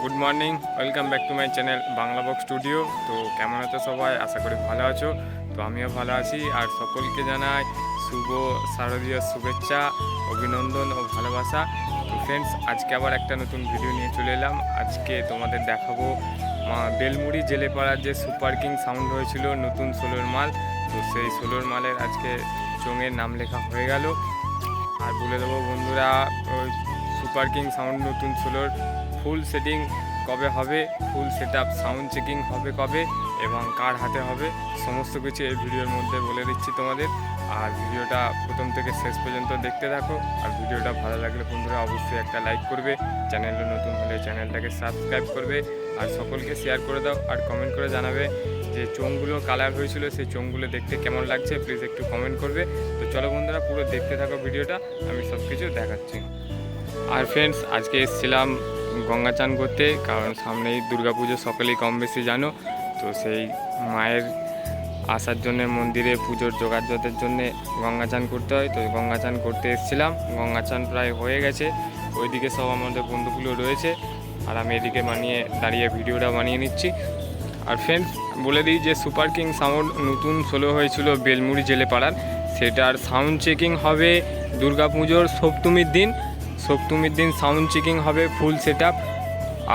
Good morning welcome back to my channel Bangla box studio তো কেমন আছো সবাই? আশা করি ভালো আছো। তো আমিও ভালো আছি। আর সকলকে জানাই শুভ শারদীয় শুভেচ্ছা, অভিনন্দন ও ভালোবাসা। তো ফ্রেন্ডস আজকে আবার একটা নতুন ভিডিও নিয়ে চলে এলাম। আজকে তোমাদের দেখাবো বেলমুড়ি জেলেপাড়ার যে সুপার কিং সাউন্ড হয়েছিল, নতুন সোলোর মাল। তো সেই সোলোর মালের আজকে চোঙের নাম লেখা হয়ে গেল। আর বলে দেবো বন্ধুরা সুপার কিং সাউন্ড নতুন সোলোর ফুল সেটিং কবে হবে, full set up sound checking হবে কবে এবং কার হাতে হবে, সমস্ত কিছু এই ভিডিওর মধ্যে বলে দিচ্ছি তোমাদের। আর ভিডিওটা প্রথম থেকে শেষ পর্যন্ত দেখতে থাকো। আর ভিডিওটা ভালো লাগলে বন্ধুরা অবশ্যই একটা লাইক করবে, চ্যানেলে নতুন হলে চ্যানেলটাকে সাবস্ক্রাইব করবে, আর সকলকে শেয়ার করে দাও আর কমেন্ট করে জানাবে যে চোঙগুলো কালার হয়েছিল, সেই চোঙগুলো দেখতে কেমন লাগছে প্লিজ একটু কমেন্ট করবে। তো চলো বন্ধুরা, পুরো দেখতে থাকো ভিডিওটা, আমি সব কিছু দেখাচ্ছি। আর ফ্রেন্ডস আজকে এসেছিলাম গঙ্গা চান করতে, কারণ সামনেই দুর্গাপুজো, সকলেই কম বেশি জানো। তো সেই মায়ের আসার জন্য, মন্দিরে পুজোর যোগাযোগের জন্য গঙ্গা চান করতে হয়। তো গঙ্গা চান করতে এসেছিলাম। গঙ্গা চান প্রায় হয়ে গেছে। ওইদিকে সব আমাদের বন্ধুগুলো রয়েছে। আর আমি এদিকে বানিয়ে, দাঁড়িয়ে ভিডিওটা বানিয়ে নিচ্ছি। আর ফ্রেন্ডস বলে দিই যে সুপার কিং সাউন্ড নতুন সোলো হয়েছিল বেলমুড়ি জেলেপাড়ার। সেটার সাউন্ড চেকিং হবে দুর্গাপুজোর সপ্তমীর দিন। সপ্তমীর দিন সাউন্ড চেকিং হবে ফুল সেট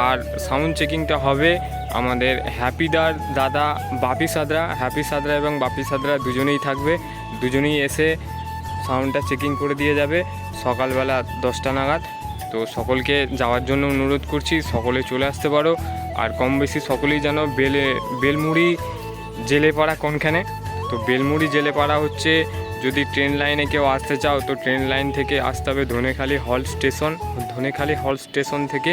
আর সাউন্ড চেকিংটা হবে আমাদের হ্যাপিদার দাদা বাপি সাদরা হ্যাপি সাদরা এবং বাপি সাদরা দুজনেই থাকবে। দুজনেই এসে সাউন্ডটা চেকিং করে দিয়ে যাবে সকালবেলা দশটা নাগাদ। তো সকলকে যাওয়ার জন্য অনুরোধ করছি, সকলে চলে আসতে পারো। আর কম বেশি সকলেই যেন বেলে, বেলমুড়ি, জেলেপাড়া কোনখানে? তো বেলমুড়ি, জেলেপাড়া হচ্ছে যদি ট্রেন লাইনে কেউ আসতে চাও, তো ট্রেন লাইন থেকে আসতে হবে ধনেখালি হল স্টেশন। ধনেখালি হল স্টেশন থেকে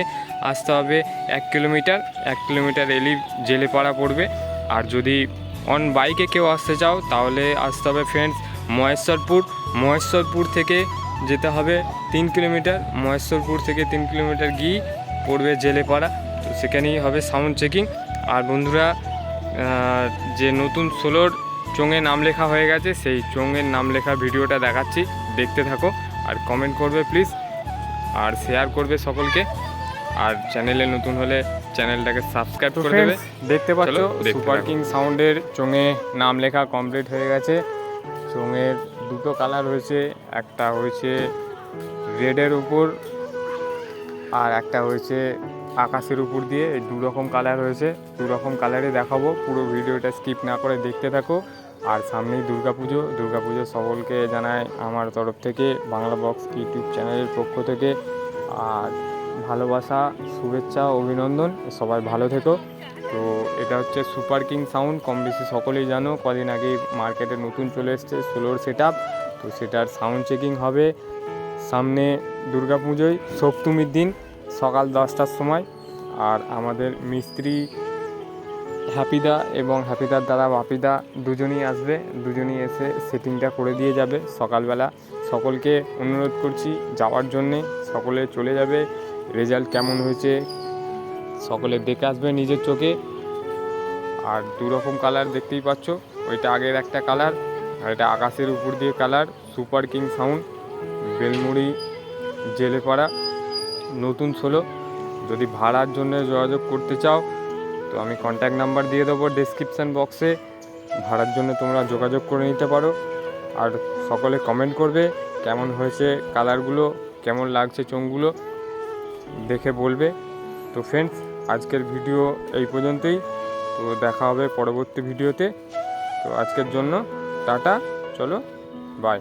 আসতে হবে এক কিলোমিটার। এক কিলোমিটার এলি জেলেপাড়া পড়বে। আর যদি অন বাইকে কেউ আসতে চাও, তাহলে আসতে হবে ফ্রেন্ডস মহেশ্বরপুর। মহেশ্বরপুর থেকে যেতে হবে তিন কিলোমিটার। মহেশ্বরপুর থেকে তিন কিলোমিটার গিয়ে পড়বে জেলেপাড়া। তো সেখানেই হবে সাউন্ড চেকিং আর বন্ধুরা যে নতুন সোলোর চোঙে নাম লেখা হয়ে গেছে সেই চোঙের নাম লেখা ভিডিওটা দেখাচ্ছি দেখতে থাকো আর কমেন্ট করবে প্লিজ আর শেয়ার করবে সকলকে আর চ্যানেলে নতুন হলে চ্যানেলটাকে সাবস্ক্রাইব করে দেবে। দেখতে পাচ্ছ সুপার কিং সাউন্ডের চোঙে নাম লেখা কমপ্লিট হয়ে গেছে। চোঙের দুটো কালার হয়েছে একটা হয়েছে রেডের উপর আর একটা হয়েছে আকাশের উপর দিয়ে দু রকম কালার হয়েছে দু রকম কালারে দেখাবো। পুরো ভিডিওটা স্কিপ না করে দেখতে থাকো। আর সামনেই দুর্গাপুজো। দুর্গাপুজো সকলকে জানাই আমার তরফ থেকে, বাংলা বক্স ইউটিউব চ্যানেলের পক্ষ থেকে, আর ভালোবাসা, শুভেচ্ছা, অভিনন্দন। সবাই ভালো থেকো। তো এটা হচ্ছে সুপার কিং সাউন্ড কম বেশি সকলেই জানো, কদিন আগে মার্কেটে নতুন চলে এসছে সোলোর সেট তো সেটার সাউন্ড চেকিং হবে। সামনে দুর্গাপুজোয় সপ্তমীর দিন। সকাল দশটার সময় আর আমাদের মিস্ত্রি হ্যাপিদা এবং হ্যাপিদার দাদা বাপিদা দুজনই আসবে, দুজনেই এসে সেটিংটা করে দিয়ে যাবে সকালবেলা। সকলকে অনুরোধ করছি যাওয়ার জন্যে সকলে চলে যাবে, রেজাল্ট কেমন হয়েছে সকলে দেখে আসবে নিজের চোখে। আর দু রকম কালার দেখতেই পাচ্ছ, ওইটা আগের একটা কালার আর এটা আকাশের উপর দিয়ে colour, super king sound, Belmuri, Jelepara. নতুন ষোলো। যদি ভাড়ার জন্য যোগাযোগ করতে চাও, তো আমি কন্ট্যাক্ট নাম্বার দিয়ে দেবো ডেসক্রিপশান বক্সে ভাড়ার জন্য তোমরা যোগাযোগ করে নিতে পারো। আর সকলে কমেন্ট করবে কেমন হয়েছে কালারগুলো কেমন লাগছে চোঙগুলো দেখে বলবে। তো ফ্রেন্ডস আজকের ভিডিও এই পর্যন্তই। তো দেখা হবে পরবর্তী ভিডিওতে তো। আজকের জন্য টাটা, চলো বাই